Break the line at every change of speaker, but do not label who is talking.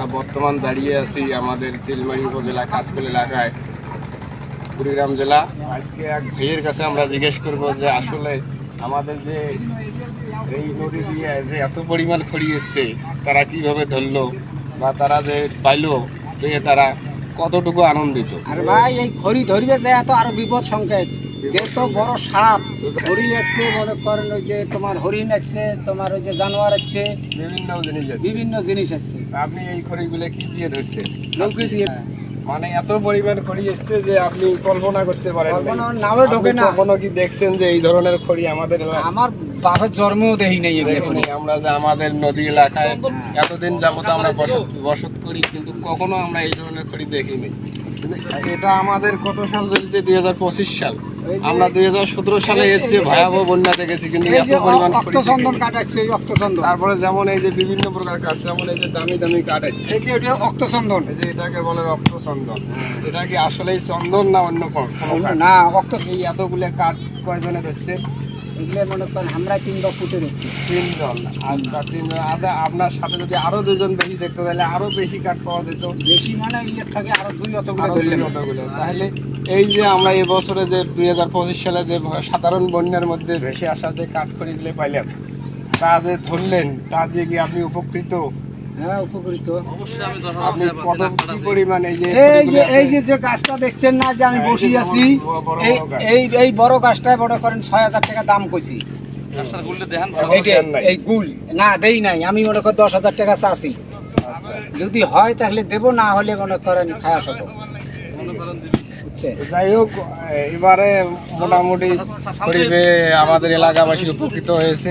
আমরা বর্তমান দাঁড়িয়ে আছি আমাদের চিলমারি উপজেলা কাশকুল এলাকায় কুড়িগ্রাম জেলা। আজকে এক ভাইয়ের কাছে আমরা জিজ্ঞেস করব যে আসলে আমাদের যে এই নদী দিয়ে যে এত পরিমাণ খড়ি এসছে, তারা কীভাবে ধরলো বা তারা যে পাইলো পেয়ে তারা কতটুকু আনন্দিত?
আর ভাই, এই খড়ি ধরবে যে এত আরও বিপদ সংকেত। যেহেতু বড় সাপ হরিণ আসছে মনে করেন ওই যে তোমার হরিণ আসছে তোমার ওই যে জানোয়ার আসছে
বিভিন্ন জিনিস আছে
বিভিন্ন জিনিস আসছে
আপনি এই খড়িগুলো কি দিয়ে ধরছেন?
নৌকি দিয়ে।
মানে এত পরিমাণ খড়ি এসছে যে আপনি কল্পনা করতে পারেন
কল্পনা নাও ঢোকে না।
কখনো কি দেখছেন যে এই ধরনের খড়ি আমাদের
আমার বাপের জন্মেও দেখি নাই এগুলো
আমরা যে আমাদের নদী এলাকায় এতদিন যাবত আমরা বসত বসত। করি কিন্তু কখনো আমরা এই ধরনের খড়ি দেখিনি। এটা আমাদের কত সাল চলছে দুই হাজার পঁচিশ সাল। আমরা দুই হাজার সতেরো সালে এসেছি ভয়াবহ বন্যা দেখেছি কিন্তু এত পরিমাণ
অক্তচন্দন কাঠ আসছে অক্তচন্দন
তারপরে যেমন এই যে বিভিন্ন প্রকার কাঠ যেমন এই যে দামি দামি কাঠ আসছে
এই যে ওটা অক্তচন্দন
এই যে এটাকে বলে রক্ত চন্দন এটা কি আসলেই চন্দন না অন্য কোনো
না অক্ত
এই এতগুলো কাঠ কয়জনে ধরছে
এগুলো মনে করেন আমরা তিনটা ফুটে দিচ্ছি
তিনজন আচ্ছা তিনজন আচ্ছা আপনার সাথে যদি আরও দুজন বেশি দেখতে তাহলে আরও বেশি কাঠ পাওয়া যেত?
বেশি মানে ইয়ে থাকে আরও দুই অতগুলো ধরলে
অতগুলো। তাহলে এই যে আমরা এবছরে যে দুই হাজার পঁচিশ সালে যে সাধারণ বন্যার মধ্যে ভেসে আসা যে কাঠ খড়িগুলো পাইলাম তা যে ধরলেন তা দিয়ে কি আপনি উপকৃত?
হ্যাঁ উপকৃত।
আপনি কত কি পরিমাণ এই যে
যে
খড়িগুলো
এই
আছে?
যে যে গাছটা দেখছেন না যে আমি বসি আছি
বড়- বড়
এই এই এই বড় গাছটা বড় করেন ছয় হাজার টাকা দাম কইছি। এই গুল না দেই নাই আমি মনে করি দশ হাজার টাকা
আচ্ছা।
যদি হয় তাহলে দেবো না হলে মনে করেন খায়া সব
যাই হোক এবারে মোটামুটি খড়ি আমাদের এলাকাবাসী উপকৃত হয়েছে।